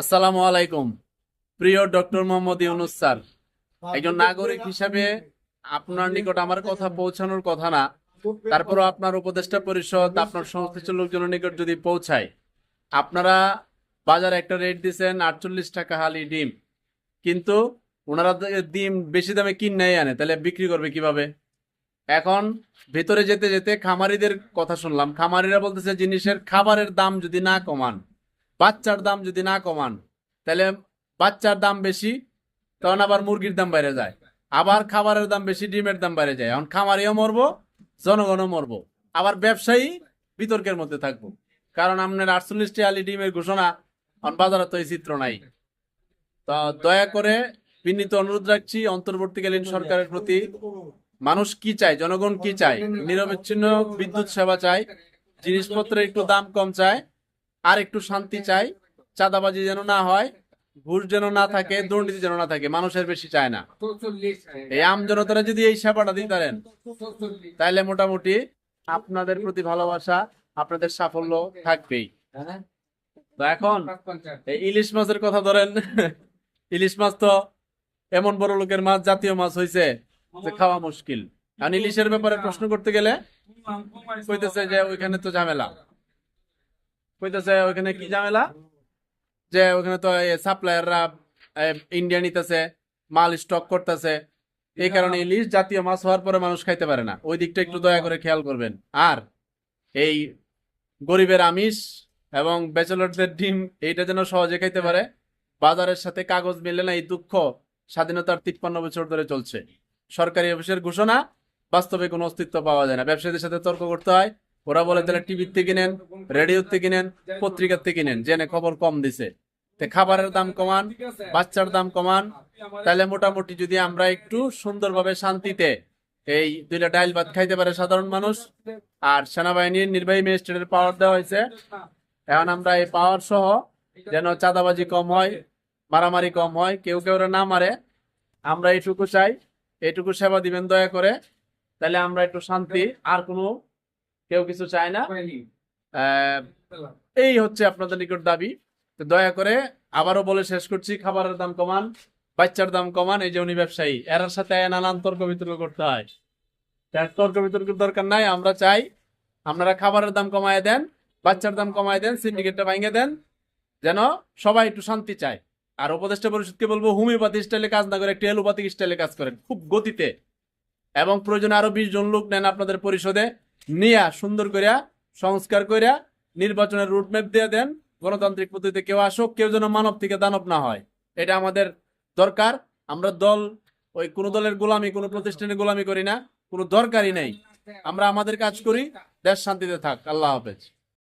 আসসালামু আলাইকুম। প্রিয় ডক্টর মোহাম্মদ ইউনুস স্যার, একজন নাগরিক হিসাবে আপনার নিকট আমার কথা পৌঁছানোর কথা না, তারপরও আপনার উপদেষ্টা পরিষদ, আপনার সংশ্লিষ্ট লোকজনের নিকট যদি পৌঁছায়, আপনারা বাজারে একটা রেট দিচ্ছেন আটচল্লিশ টাকা হালি ডিম, কিন্তু ওনারা ডিম বেশি দামে কিনে আনে, তাহলে বিক্রি করবে কীভাবে? এখন ভেতরে যেতে যেতে খামারিদের কথা শুনলাম, খামারিরা বলতেছে জিনিসের খাবারের দাম যদি না কমান বাচ্চার দাম যদি না কমান, তাহলে বাচ্চার দাম বেশি, তখন আবার মুরগির দাম বাইরে যায়। আবার খাবারের দাম বেশি, ডিমের দাম বাইরে যায়। এখন খামারিও মরবো, জনগণও মরবো। আবার ব্যবসায়ী বিতর্কের মধ্যে থাকব। কারণ আপনার আটচল্লিশটি আলি ডিমের ঘোষণা, এখন বাজারে তো এই চিত্র নাই। তো দয়া করে বিনীত অনুরোধ রাখছি, অন্তর্বর্তীকালীন সরকারের প্রতি মানুষ কি চায়, জনগণ কি চায়? নিরবিচ্ছিন্ন বিদ্যুৎ সেবা চায়, জিনিসপত্রের একটু দাম কম চায় আর একটু শান্তি চাই। চাঁদাবাজি যেন না হয় ঘুষ যেন না থাকে, দুর্নীতি যেন না থাকে, মানুষের বেশি চায় না। এই আম জনতারা যদি এই সেবাটা দিতে পারেন তাহলে মোটামুটি আপনাদের প্রতি ভালোবাসা, আপনাদের সাফল্য থাকবেই। তো এখন ইলিশ মাছের কথা ধরেন, ইলিশ মাছ তো এমন বড় লোকের মাছ, জাতীয় মাছ হয়েছে যে খাওয়া মুশকিল। কারণ ইলিশের ব্যাপারে প্রশ্ন করতে গেলে কইতেছে যে ওইখানে তো ঝামেলা। কইতেছে ওইখানে কি ঝামেলা? যে ওখানে তো সাপ্লায়াররা ইন্ডিয়া নিতেছে মাল স্টক করতেছে। এই কারণে ইলিশ জাতীয় মাছ হওয়ার পরে মানুষ খাইতে পারে না। ওই দিকটা একটু দয়া করে খেয়াল করবেন। আর এই গরিবের আমিষ এবং ব্যাচেলরদের ডিম এইটা যেন সহজে খাইতে পারে। বাজারের সাথে কাগজ মিলে না এই দুঃখ স্বাধীনতার তিপ্পান্ন বছর ধরে চলছে। সরকারি অফিসের ঘোষণা বাস্তবে কোনো অস্তিত্ব পাওয়া যায় না। ব্যবসায়ীদের সাথে তর্ক করতে হয়। ওরা বলে, তাহলে টিভির থেকে নেন, রেডিওর থেকে নেন, পত্রিকার থেকে নেন। জেনে খবর কম দিছে। খাবারের দাম কমান, বাচ্চার দাম কমান। তাহলে মোটামুটি যদি আমরা একটু সুন্দরভাবে শান্তিতে এই দুইটা ডাইল ভাত খাইতে পারে সাধারণ মানুষ, আর সেনাবাহিনীর নির্বাহী ম্যাজিস্ট্রেটের পাওয়ার দেওয়া হয়েছে, এখন আমরা এই পাওয়ার সহ যেন চাঁদাবাজি কম হয়, মারামারি কম হয়, কেউ কেউ না মারে, আমরা এইটুকু চাই, এইটুকু সেবা দিবেন দয়া করে। তাহলে আমরা একটু শান্তি, আর কোনো কেউ কিছু চায় না। এই হচ্ছে আপনাদের নিকট দাবি। দয়া করে আবারও বলে শেষ করছি, খাবারের দাম কমান, বাচ্চার দাম কমান, এই যে উনি ব্যবসায়ী এর সাথে নানান তর্ক বিতর্ক করতে হয়। তর্ক বিতর্কের দরকার নাই, আমরা চাই আপনারা খাবারের দাম কমায় দেন, বাচ্চার দাম কমায় দেন, সিন্ডিকেটটা ভাঙে দেন, যেন সবাই একটু শান্তি চায়। আর উপদেষ্টা পরিষদকে বলব, হোমিওপ্যাথি স্টাইলে কাজ না করে একটু এলোপ্যাথিক স্টাইলে কাজ করেন, খুব গতিতে। এবং প্রয়োজনে আরও বিশ জন লোক নেন আপনাদের পরিষদে নিয়া, সুন্দর করিয়া, সংস্কার করিয়া, নির্বাচনের রুটম্যাপ দিয়ে দেন। গণতান্ত্রিক পদ্ধতিতে কেউ আসুক, কেউ যেন মানব থেকে দানব না হয়। এটা আমাদের দরকার। আমরা দল, ওই কোন দলের গোলামি, কোনো প্রতিষ্ঠানের গোলামি করি না। কোনো দরকারই নেই। আমরা আমাদের কাজ করি। দেশ শান্তিতে থাক। আল্লাহ হাফেজ।